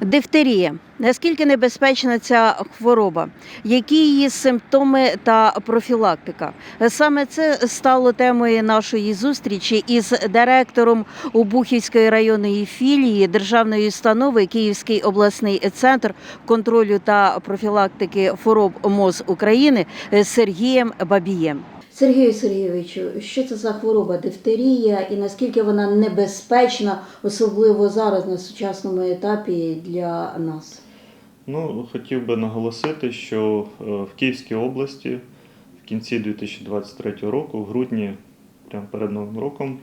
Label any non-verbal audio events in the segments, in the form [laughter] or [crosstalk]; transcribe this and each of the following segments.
Дифтерія. Наскільки небезпечна ця хвороба? Які її симптоми та профілактика? Саме це стало темою нашої зустрічі із директором Обухівської районної філії державної установи Київський обласний центр контролю та профілактики хвороб МОЗ України Сергієм Бабієм. Сергію Сергійовичу, що це за хвороба дифтерія і наскільки вона небезпечна, особливо зараз на сучасному етапі для нас? Ну, хотів би наголосити, що е, в Київській області в кінці 2023 року, в грудні, прямо перед Новим роком,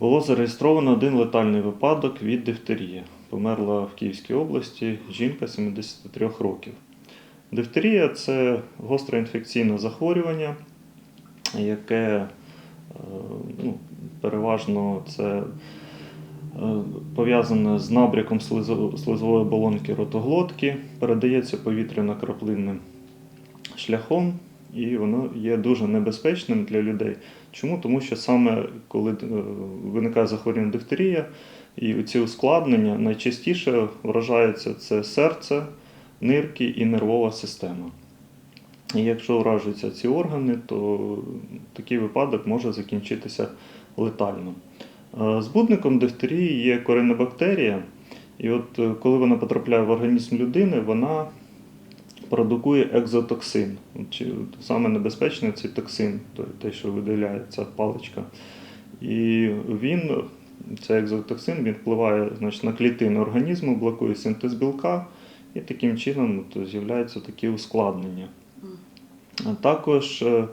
було зареєстровано один летальний випадок від дифтерії. Померла в Київській області жінка 73 років. Дифтерія це гостре інфекційне захворювання, яке е, ну, переважно це е, пов'язане з набряком слизової оболонки ротоглотки, передається повітряно-краплинним шляхом, і воно є дуже небезпечним для людей. Чому? Тому що саме коли е, виникає захворювання дифтерія, і ці ускладнення найчастіше вражаються це серце, нирки і нервова система. І якщо вражуються ці органи, то такий випадок може закінчитися летально. Е, Збудником дифтерії є коренобактерія, і от е, коли вона потрапляє в організм людини, вона продукує екзотоксин. Саме небезпечний цей токсин, те, що виділяє ця паличка. І він, цей екзотоксин, він впливає значить, на клітини організму, блокує синтез білка, і таким чином з'являються такі ускладнення. Також е,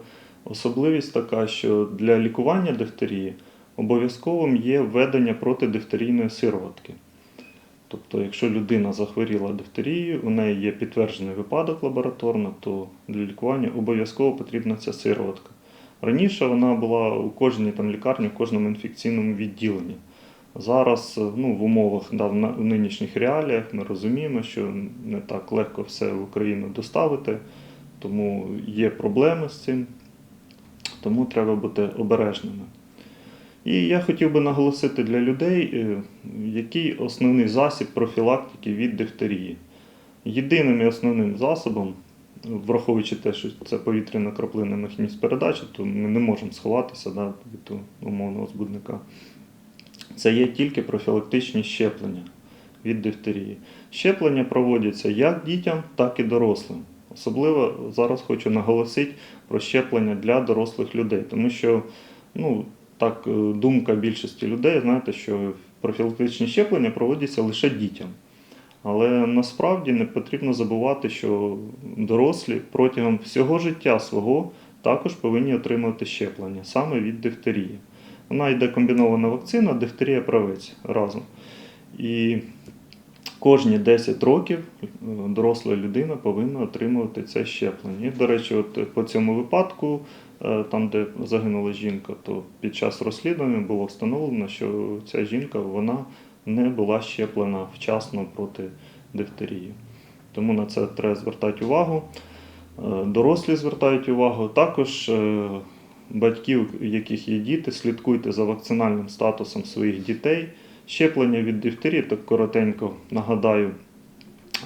особливість така, що для лікування дифтерії обов'язковим є введення протидифтерійної сироватки. Тобто, якщо людина захворіла дифтерією, у неї є підтверджений випадок лабораторно, то для лікування обов'язково потрібна ця сироватка. Раніше вона була у кожній там лікарні, в кожному інфекційному відділенні. Зараз е, ну, в умовах да, в нинішніх реаліях ми розуміємо, що не так легко все в Україну доставити, тому є проблеми з цим, тому треба бути обережними. І я хотів би наголосити для людей, е, який основний засіб профілактики від дифтерії. Єдиним і основним засобом, враховуючи те, що це повітряна краплина механізм передачі, то ми не можемо сховатися да, від умовного збудника. Це є тільки профілактичні щеплення від дифтерії. Щеплення проводяться як дітям, так і дорослим. Особливо зараз хочу наголосити про щеплення для дорослих людей, тому що ну, так, е, думка більшості людей, знаєте, що профілактичні щеплення проводяться лише дітям. Але насправді не потрібно забувати, що дорослі протягом всього життя свого також повинні отримувати щеплення саме від дифтерії. Вона йде комбінована вакцина, дифтерія правець разом. І кожні 10 років е, доросла людина повинна отримувати це щеплення. І, до речі, от по цьому випадку, е, там, де загинула жінка, то під час розслідування було встановлено, що ця жінка вона не була щеплена вчасно проти дифтерії. Тому на це треба звертати увагу. Е, Дорослі звертають увагу. Також е, батьків, у яких є діти, слідкуйте за вакцинальним статусом своїх дітей. Щеплення від дифтерії, так коротенько нагадаю,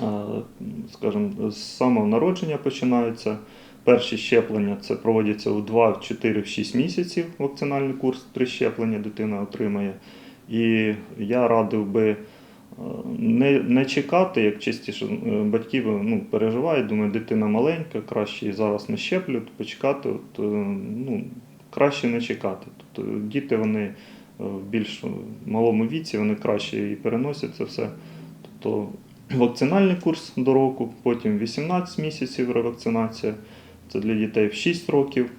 е, скажімо, з самого народження починаються. Перші щеплення це проводяться у 2, в 4, в 6 місяців. Вакцинальний курс, три щеплення дитина отримає. І я радив би е, не, не чекати, як частіше е, батьки ну, переживають, думають, дитина маленька, краще її зараз не щеплють, почекати. От, ну, краще не чекати. Тобто діти вони в більш малому віці, вони краще і переносять це все. Тобто вакцинальний курс до року, потім 18 місяців ревакцинація, це для дітей в 6 років,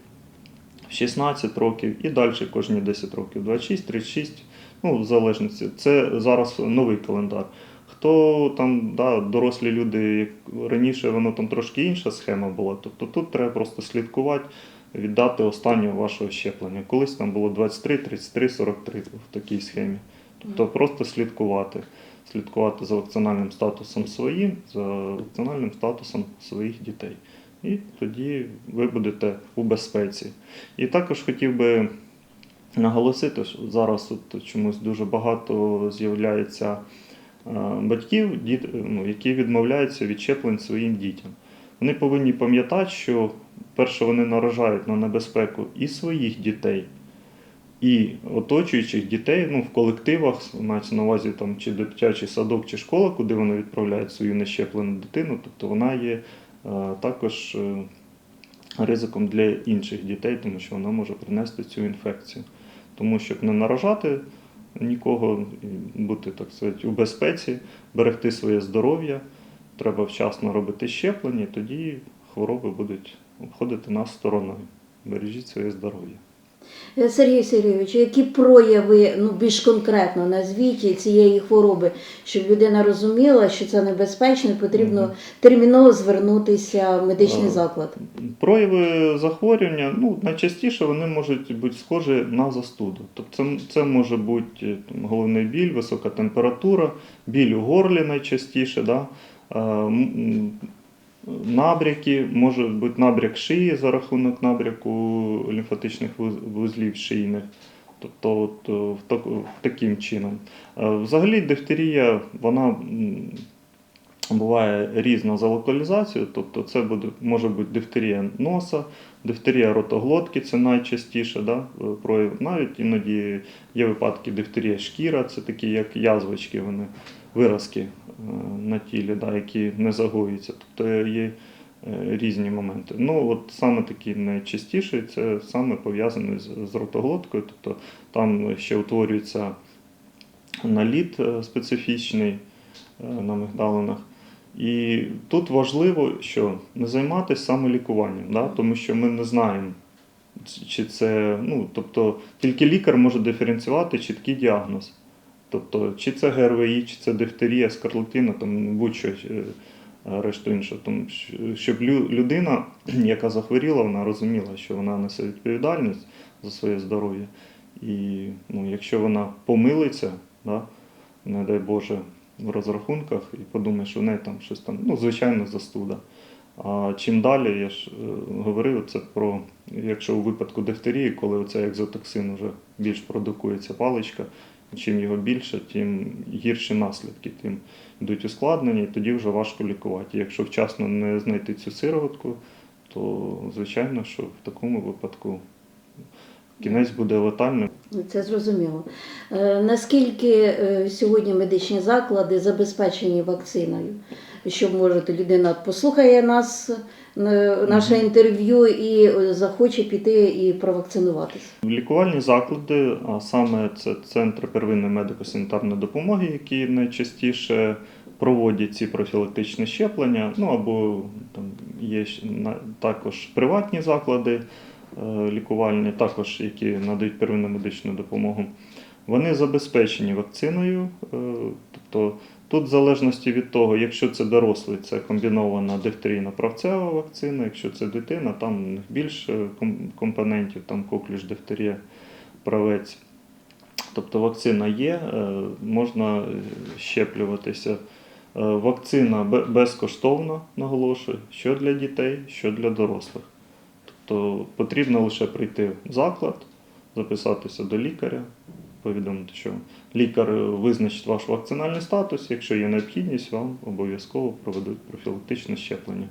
в 16 років і далі кожні 10 років, 26, 36, ну, в залежності. Це зараз новий календар. Хто там, да, дорослі люди, як раніше воно там трошки інша схема була, тобто тут треба просто слідкувати, віддати останнього вашого щеплення. Колись там було 23, 33, 43 в такій схемі. Тобто просто слідкувати. Слідкувати за вакцинальним статусом своїм, за вакцинальним статусом своїх дітей. І тоді ви будете у безпеці. І також хотів би наголосити, що зараз от чомусь дуже багато з'являється батьків, діт- ну, які відмовляються від щеплень своїм дітям. Вони повинні пам'ятати, що перше вони наражають на небезпеку і своїх дітей, і оточуючих дітей ну, в колективах, мається на увазі там, чи дитячий садок, чи школа, куди вони відправляють свою нещеплену дитину, тобто вона є е, також е, ризиком для інших дітей, тому що вона може принести цю інфекцію. Тому щоб не наражати нікого, бути так сказати, у безпеці, берегти своє здоров'я, треба вчасно робити щеплення, тоді хвороби будуть обходити нас стороною. Бережіть своє здоров'я. Е, Сергій Сергійович, які прояви ну, більш конкретно назвіть цієї хвороби, щоб людина розуміла, що це небезпечно, потрібно терміново звернутися в медичний Е, заклад. Прояви захворювання, ну, найчастіше вони можуть бути схожі на застуду. Тобто це, це може бути е, там, головний біль, висока температура, біль у горлі найчастіше, да? Набряки, може бути набряк шиї за рахунок набряку лімфатичних вузлів шийних. Тобто от, е, в так, в таким чином. Е, Взагалі дифтерія, вона буває різна за локалізацією, тобто це буде, може бути дифтерія носа, дифтерія ротоглотки, це найчастіше да, е, прояв. Навіть іноді є випадки дифтерія шкіра, це такі як язвочки, вони виразки на тілі, да, які не загоюються. Тобто є е, різні моменти. Ну, от саме такі найчастіші, це саме пов'язане з, з ротоглоткою, тобто там ще утворюється наліт е, специфічний е, на мигдалинах. І тут важливо, що не займатися самолікуванням, да? тому що ми не знаємо, чи це, ну, тобто тільки лікар може диференціювати чіткий діагноз. Тобто, чи це ГРВІ, чи це дифтерія, скарлатина, там будь-що е, решту іншого. Тому, щоб людина, [clears throat] яка захворіла, вона розуміла, що вона несе відповідальність за своє здоров'я. І ну, якщо вона помилиться, да, не дай Боже, в розрахунках і подумає, що в неї там щось там, ну, звичайно, застуда. А чим далі, я ж е, говорив це про, якщо у випадку дифтерії, коли оцей екзотоксин вже більш продукується паличка, чим його більше, тим гірші наслідки, тим йдуть ускладнення, і тоді вже важко лікувати. Якщо вчасно не знайти цю сироватку, то звичайно, що в такому випадку кінець буде летальним. Це зрозуміло. Е, Наскільки е, сьогодні медичні заклади забезпечені вакциною? Що може людина послухає нас, наше інтерв'ю і е, захоче піти і провакцинуватися? Лікувальні заклади, а саме це центри первинної медико-санітарної допомоги, які найчастіше проводять ці профілактичні щеплення, ну або там є також приватні заклади е, лікувальні, також які надають первинну медичну допомогу. Вони забезпечені вакциною, е, тобто тут, в залежності від того, якщо це дорослий, це комбінована дифтерійно правцева вакцина, якщо це дитина, там більше компонентів, там коклюш, дифтерія, правець. Тобто вакцина є, е, можна щеплюватися. Е, Вакцина бе- безкоштовна, наголошую, що для дітей, що для дорослих. Тобто потрібно лише прийти в заклад, записатися до лікаря, повідомити, що лікар визначить ваш вакцинальний статус. Якщо є необхідність, вам обов'язково проведуть профілактичне щеплення.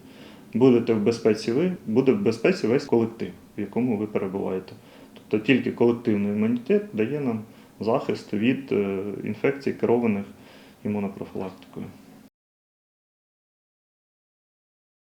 Будете в безпеці ви, буде в безпеці весь колектив, в якому ви перебуваєте. Тобто тільки колективний імунітет дає нам захист від е, інфекцій, керованих імунопрофілактикою.